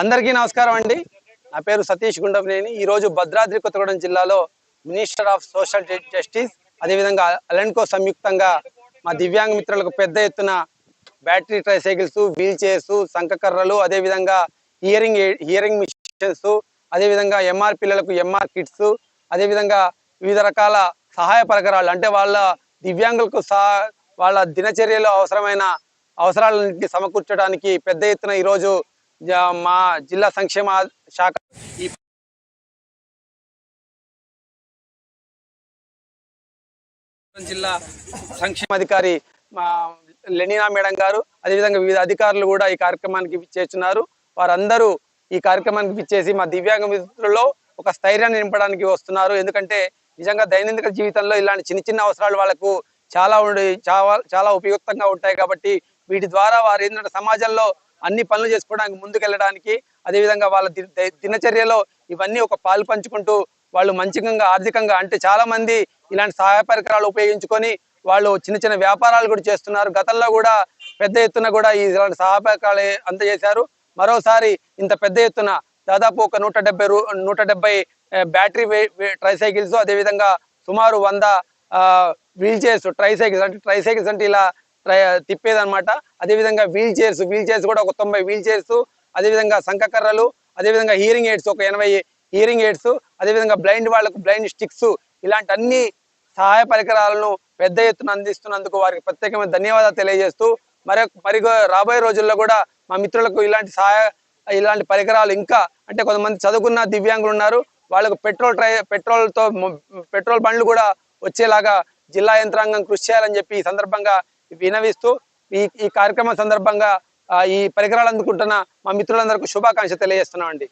అందరికీ నమస్కారం అండి. నా పేరు సతీష్ గుండపనేని. ఈరోజు భద్రాద్రి కొత్తగూడెం జిల్లాలో మినిస్టర్ ఆఫ్ సోషల్ జస్టిస్ అదేవిధంగా అలెన్కో సంయుక్తంగా మా దివ్యాంగ మిత్రులకు పెద్ద ఎత్తున బ్యాటరీ ట్రైసైకిల్స్ వీల్ చైర్స్ సంకకర్రలు అదేవిధంగా హియరింగ్ హియరింగ్ మిషన్స్ అదేవిధంగా ఎంఆర్ పిల్లలకు ఎంఆర్ కిట్స్ అదేవిధంగా వివిధ రకాల సహాయ పరికరాలు అంటే వాళ్ళ దివ్యాంగులకు సహా వాళ్ళ దినచర్యలో అవసరమైన అవసరాలన్నింటినీ సమకూర్చడానికి పెద్ద ఎత్తున ఈరోజు మా జిల్లా సంక్షేమ శాఖ ఈ జిల్లా సంక్షేమాధికారి మా లెనినా మేడం గారు అదేవిధంగా వివిధ అధికారులు కూడా ఈ కార్యక్రమానికి చేస్తున్నారు వారందరూ ఈ కార్యక్రమానికి ఇచ్చేసి మా దివ్యాంగ మిత్రుల్లో ఒక స్థైర్యాన్ని నింపడానికి వస్తున్నారు. ఎందుకంటే నిజంగా దైనందిక జీవితంలో ఇలాంటి చిన్న చిన్న అవసరాలు వాళ్ళకు చాలా ఉండి చాలా చాలా ఉపయుక్తంగా ఉంటాయి కాబట్టి వీటి ద్వారా వారు ఏంటంటే సమాజంలో అన్ని పనులు చేసుకోవడానికి ముందుకెళ్ళడానికి అదేవిధంగా వాళ్ళ దినచర్యలో ఇవన్నీ ఒక పాలు పంచుకుంటూ వాళ్ళు మంచిగా ఆర్థికంగా అంటే చాలా మంది ఇలాంటి సహాయ పరికరాలు ఉపయోగించుకొని వాళ్ళు చిన్న చిన్న వ్యాపారాలు కూడా చేస్తున్నారు. గతంలో కూడా పెద్ద ఎత్తున కూడా ఈ ఇలాంటి సహాయ పరికరాలు అందజేశారు. మరోసారి ఇంత పెద్ద ఎత్తున దాదాపు ఒక నూట డెబ్బై రూ నూట డెబ్బై బ్యాటరీ ట్రైసైకిల్స్ అదేవిధంగా సుమారు వంద వీల్ చైర్స్ ట్రైసైకిల్స్ అంటే ట్రైసైకిల్స్ అంటే ఇలా ట్రై తిప్పేదన్నమాట. అదేవిధంగా వీల్ చైర్స్ వీల్ చైర్స్ కూడా ఒక తొంభై వీల్ చైర్స్ అదేవిధంగా సంకకర్రలు అదేవిధంగా హీరింగ్ ఎయిడ్స్ ఒక ఎనభై హీరింగ్ ఎయిడ్స్ అదేవిధంగా బ్లైండ్ వాళ్ళకు బ్లైండ్ స్టిక్స్ ఇలాంటి అన్ని సహాయ పరికరాలను పెద్ద ఎత్తున అందిస్తున్నందుకు వారికి ప్రత్యేకమైన ధన్యవాదాలు తెలియజేస్తూ మరి మరి రాబోయే రోజుల్లో కూడా మా మిత్రులకు ఇలాంటి సహాయ ఇలాంటి పరికరాలు ఇంకా అంటే కొంతమంది చదువుకున్న దివ్యాంగులు ఉన్నారు వాళ్ళకు పెట్రోల్ ట్రై పెట్రోల్తో పెట్రోల్ బండ్లు కూడా వచ్చేలాగా జిల్లా యంత్రాంగం కృషి చేయాలని చెప్పి ఈ సందర్భంగా వినవిస్తూ ఈ ఈ కార్యక్రమం సందర్భంగా ఈ పరికరాలు అందుకుంటున్న మా మిత్రులందరికీ శుభాకాంక్ష తెలియజేస్తున్నాం అండి